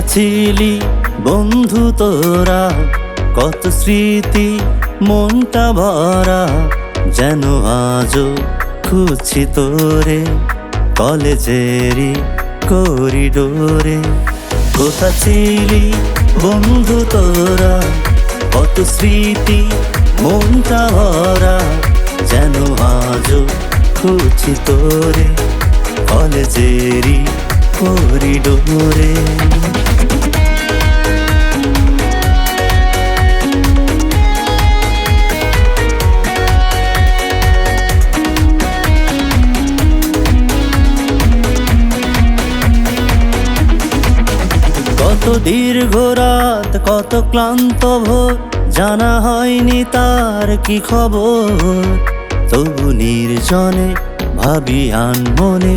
ছিলি বন্ধু তোরা, কত স্মৃতি, মনটা ভরা, যেন আজও খুঁজছি তোরে, কলেজেরই করিডোরে। কোথা ছিলি বন্ধু তোরা, কত স্মৃতি, মনটা ভরা, যেন আজও খুঁজছি তোরে, কলেজেরই করিডোরে। কত দীর্ঘ রাত, কত ক্লান্ত ভোর, জানা হয়নি তার কি খবর। তবু নির্জনে ভাবি মনে,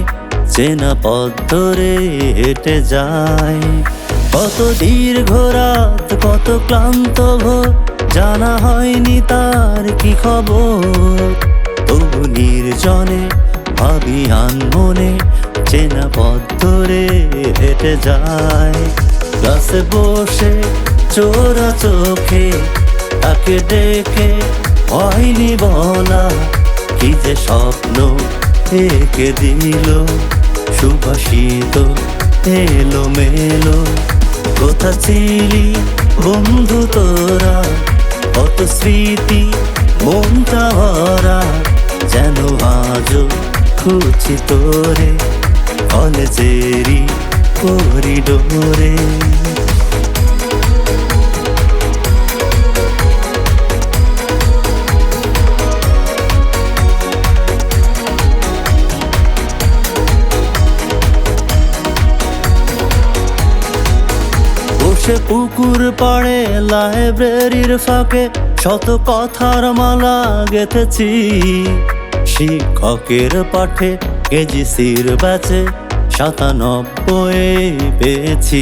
চেনা পথ ধরে হেঁটে যায় কত দীর্ঘ রাত, কত ক্লান্ত ভোর, জানা হয়নি তার কি খবর। তবু নির্জনে ভাবি মনে, চেনা পথ ধরে হেঁটে যায় ক্লাসে বসে চোরা চোখে তাকে ডেকে হয়নি বলা। কি যে স্বপ্ন এঁকে দিল, সুভাষিত এলো মেলো কোথা ছিলি বন্ধু তোরা, কত স্মৃতি মনটা ভরা, যেন আজও খুঁজি তোরে। করিডোরে পুকুর পাড়ে লাইব্রেরির ফাঁকে শত কথার মালা গেথেছি। শিক্ষকের পাঠে কেজি সির ব্যাচে সাতানব্বই পেয়েছি।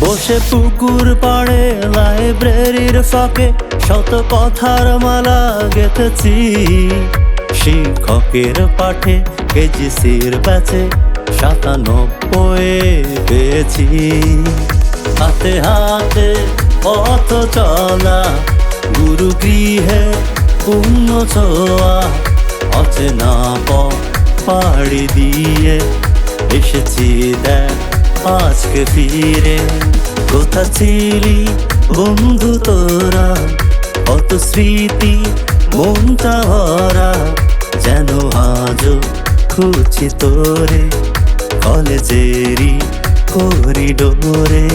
বসে পুকুর পাড়ে লাইব্রেরির ফাঁকে শত কথার মালা গেথেছি। শিক্ষকের পাঠে কেজি সির ব্যাচে সাতানব্বই পেয়েছি। হাতে হাতে পথ চলা গুরু গৃহে পুণ্য ছোয়া, অচেনা পাড়ি দিয়ে এসেছি দেখ, আজকে ফিরে। কোথা ছিলি বন্ধু তোরা? কত স্মৃতি মনটা ভরা, যেন আজও খুঁজি তোরে। কলেজেরই করিডোরে।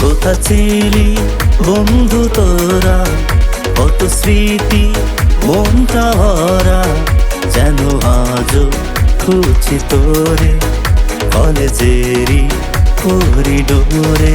কোথা ছিলি বন্ধু তোরা? কত স্মৃতি মনটা ভরা, যেন আজও খুঁজি তোরে। अनजेरी पूरी डोरे?